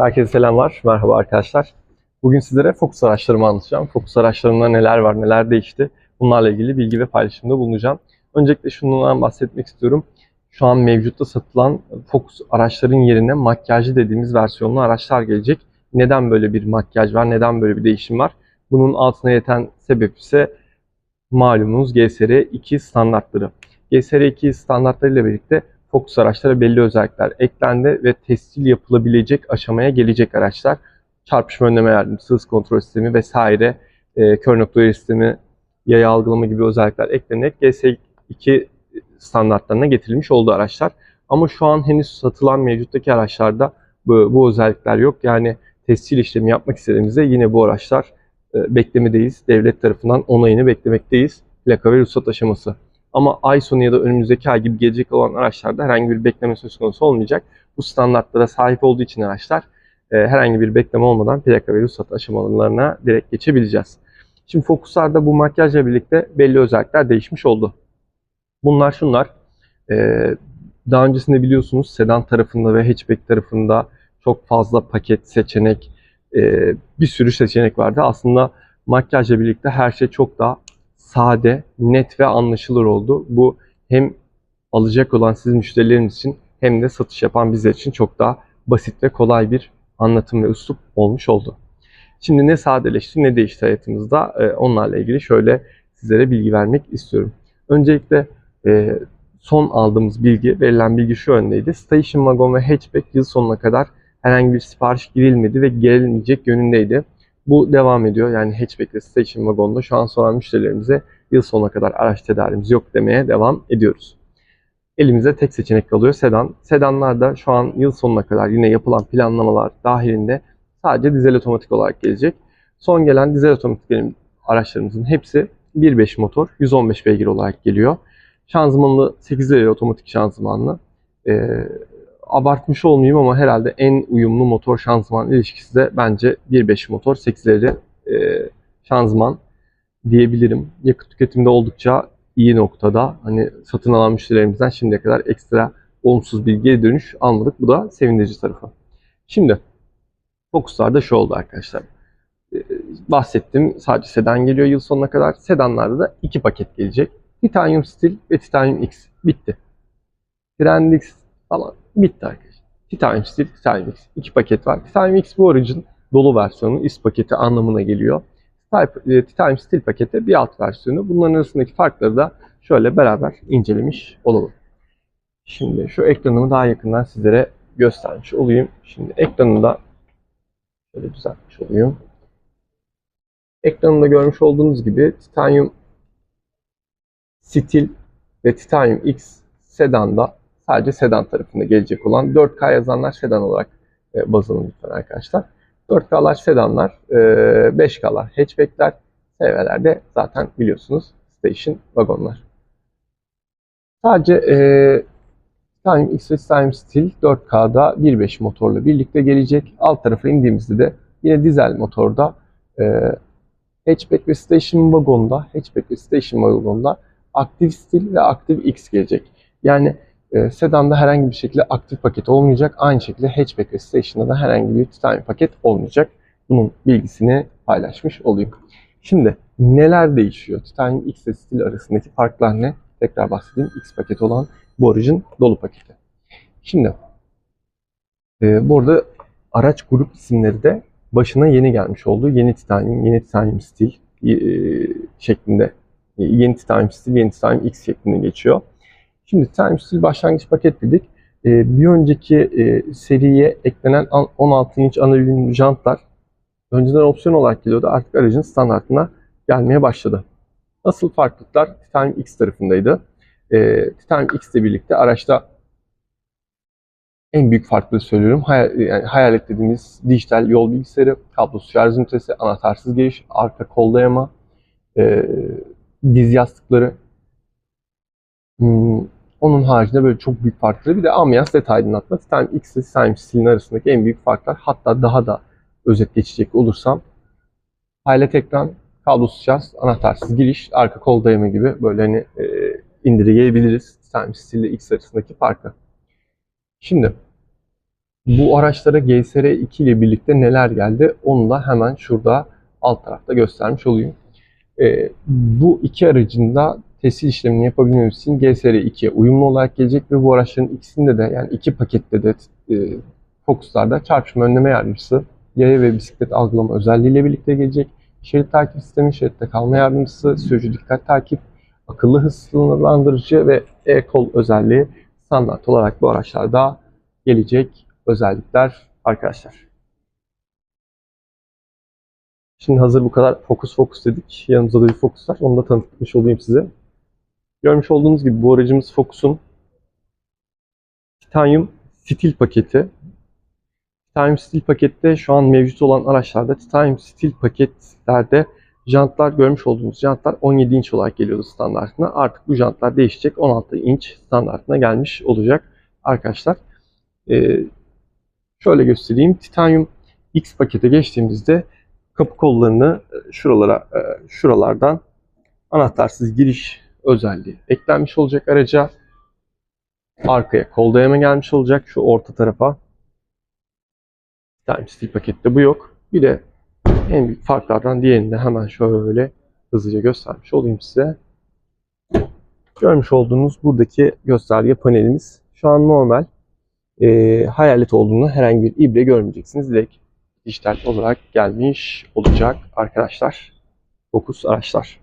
Herkese selamlar, merhaba arkadaşlar. Bugün sizlere Focus araçlarımı anlatacağım. Focus araçlarımda neler var, neler değişti. Bunlarla ilgili bilgi ve paylaşımda bulunacağım. Öncelikle şundan bahsetmek istiyorum. Şu an mevcutta satılan Focus araçların yerine makyajlı dediğimiz versiyonlu araçlar gelecek. Neden böyle bir makyaj var, neden böyle bir değişim var? Bunun altına yeten sebep ise malumunuz GSR 2 standartları. GSR 2 standartlarıyla birlikte Focus araçlara belli özellikler eklendi ve tescil yapılabilecek aşamaya gelecek araçlar. Çarpışma önleme yardımcısı, hız kontrol sistemi vesaire, e, kör nokta uyarı sistemi, yaya algılama gibi özellikler eklenerek GS2 standartlarına getirilmiş oldu araçlar. Ama şu an henüz satılan mevcuttaki araçlarda bu, bu özellikler yok. Yani tescil işlemi yapmak istediğimizde yine bu araçlar e, beklemedeyiz. Devlet tarafından onayını beklemekteyiz. Plaka ve ruhsat aşaması. Ama ay sonu ya da önümüzdeki ay gibi gelecek olan araçlarda herhangi bir bekleme söz konusu olmayacak. Bu standartlara sahip olduğu için araçlar e, herhangi bir bekleme olmadan plaka ve ruhsat aşamalarına direkt geçebileceğiz. Şimdi Focus'larda bu makyajla birlikte belli özellikler değişmiş oldu. Bunlar şunlar. E, daha öncesinde biliyorsunuz sedan tarafında ve hatchback tarafında çok fazla paket, seçenek, e, bir sürü seçenek vardı. Aslında makyajla birlikte her şey çok daha sade, net ve anlaşılır oldu. Bu hem alacak olan siz müşterileriniz için hem de satış yapan bizler için çok daha basit ve kolay bir anlatım ve üslup olmuş oldu. Şimdi ne sadeleşti ne değişti hayatımızda e, onlarla ilgili şöyle sizlere bilgi vermek istiyorum. Öncelikle e, son aldığımız bilgi, verilen bilgi şu yöndeydi. Station Wagon ve Hatchback yıl sonuna kadar herhangi bir sipariş girilmedi ve gelinmeyecek yönündeydi. Bu devam ediyor. Yani hatchback ve station wagon'da şu an soran müşterilerimize yıl sonuna kadar araç tedarimiz yok demeye devam ediyoruz. Elimizde tek seçenek kalıyor sedan. Sedanlar da şu an yıl sonuna kadar yine yapılan planlamalar dahilinde sadece dizel otomatik olarak gelecek. Son gelen dizel otomatik araçlarımızın hepsi 1.5 motor 115 beygir olarak geliyor. Şanzımanlı 8 ileri otomatik şanzımanlı. Ee, abartmış olmayayım ama herhalde en uyumlu motor şanzıman ilişkisi de bence 1.5 motor 8'leri e, şanzıman diyebilirim. Yakıt tüketiminde oldukça iyi noktada. Hani satın alan müşterilerimizden şimdiye kadar ekstra olumsuz bir geri dönüş almadık. Bu da sevindirici tarafı. Şimdi Focus'larda şu oldu arkadaşlar. Ee, bahsettim sadece sedan geliyor yıl sonuna kadar. Sedanlarda da iki paket gelecek. Titanium Steel ve Titanium X. Bitti. Grand X falan bitti arkadaşlar. Titanium Steel, Titanium X. İki paket var. Titanium X bu aracın dolu versiyonu, is paketi anlamına geliyor. Titanium Steel paketi bir alt versiyonu. Bunların arasındaki farkları da şöyle beraber incelemiş olalım. Şimdi şu ekranımı daha yakından sizlere göstermiş olayım. Şimdi ekranında şöyle düzeltmiş olayım. Ekranında görmüş olduğunuz gibi Titanium Steel ve Titanium X sedanda sadece sedan tarafında gelecek olan 4K yazanlar sedan olarak e, baz alın lütfen arkadaşlar. 4K'lar sedanlar, e, 5K'lar hatchbackler, SV'lerde zaten biliyorsunuz station vagonlar. Sadece e, Time X ve Time Steel 4K'da 1.5 motorla birlikte gelecek. Alt tarafa indiğimizde de yine dizel motorda e, hatchback ve station vagonda, hatchback ve station vagonda aktif Steel ve aktif X gelecek. Yani e, sedanda herhangi bir şekilde aktif paket olmayacak. Aynı şekilde hatchback ve station'da da herhangi bir titanium paket olmayacak. Bunun bilgisini paylaşmış olayım. Şimdi neler değişiyor? Titanium X ve Steel arasındaki farklar ne? Tekrar bahsedeyim. X paketi olan bu aracın dolu paketi. Şimdi e, burada araç grup isimleri de başına yeni gelmiş oldu. Yeni Titanium, yeni Titanium Steel e, şeklinde. Yeni Titanium Steel, yeni Titanium X şeklinde geçiyor. Şimdi Steel başlangıç paket dedik. Ee, bir önceki e, seriye eklenen 16 inç ana jantlar önceden opsiyon olarak geliyordu. Artık aracın standartına gelmeye başladı. Asıl farklılıklar Titanium X tarafındaydı. Ee, Titanium X ile birlikte araçta en büyük farklılığı söylüyorum. Hayal, yani hayal dediğimiz dijital yol bilgisayarı, kablosuz şarj ünitesi, anahtarsız giriş, arka kol dayama, e, diz yastıkları, hmm, onun haricinde böyle çok büyük farkları bir de ambiyans detay aydınlatma. Titanium X ile Titanium Steel'in arasındaki en büyük farklar hatta daha da özet geçecek olursam highlight ekran, kablosuz şarj, anahtarsız giriş, arka kol dayama gibi böyle hani e, indirgeyebiliriz Titanium Steel ile X arasındaki farkı. Şimdi Bu araçlara GSR 2 ile birlikte neler geldi onu da hemen şurada alt tarafta göstermiş olayım. Ee, bu iki aracın da tescil işlemini yapabilmemiz için GSR 2'ye uyumlu olarak gelecek ve bu araçların ikisinde de yani iki pakette de e, Focus'larda çarpışma önleme yardımcısı, yaya ve bisiklet algılama özelliğiyle birlikte gelecek. Şerit takip sistemi, şeritte kalma yardımcısı, sürücü dikkat takip, akıllı hız sınırlandırıcı ve e-kol özelliği standart olarak bu araçlarda gelecek özellikler arkadaşlar. Şimdi hazır bu kadar Focus Focus dedik. Yanımızda da bir Focus var. Onu da tanıtmış olayım size. Görmüş olduğunuz gibi bu aracımız Focus'un Titanium Steel paketi. Titanium Steel pakette şu an mevcut olan araçlarda Titanium Steel paketlerde jantlar görmüş olduğunuz jantlar 17 inç olarak geliyordu standartına. Artık bu jantlar değişecek. 16 inç standartına gelmiş olacak arkadaşlar. Ee, şöyle göstereyim. Titanium X pakete geçtiğimizde kapı kollarını e, şuralara e, şuralardan anahtarsız giriş özelliği eklenmiş olacak araca. Arkaya kol dayama gelmiş olacak şu orta tarafa. Time Steel pakette bu yok. Bir de en büyük farklardan diğerini de hemen şöyle hızlıca göstermiş olayım size. Görmüş olduğunuz buradaki gösterge panelimiz şu an normal. Ee, hayalet olduğunu herhangi bir ibre görmeyeceksiniz. Direkt dijital olarak gelmiş olacak arkadaşlar. Focus araçlar.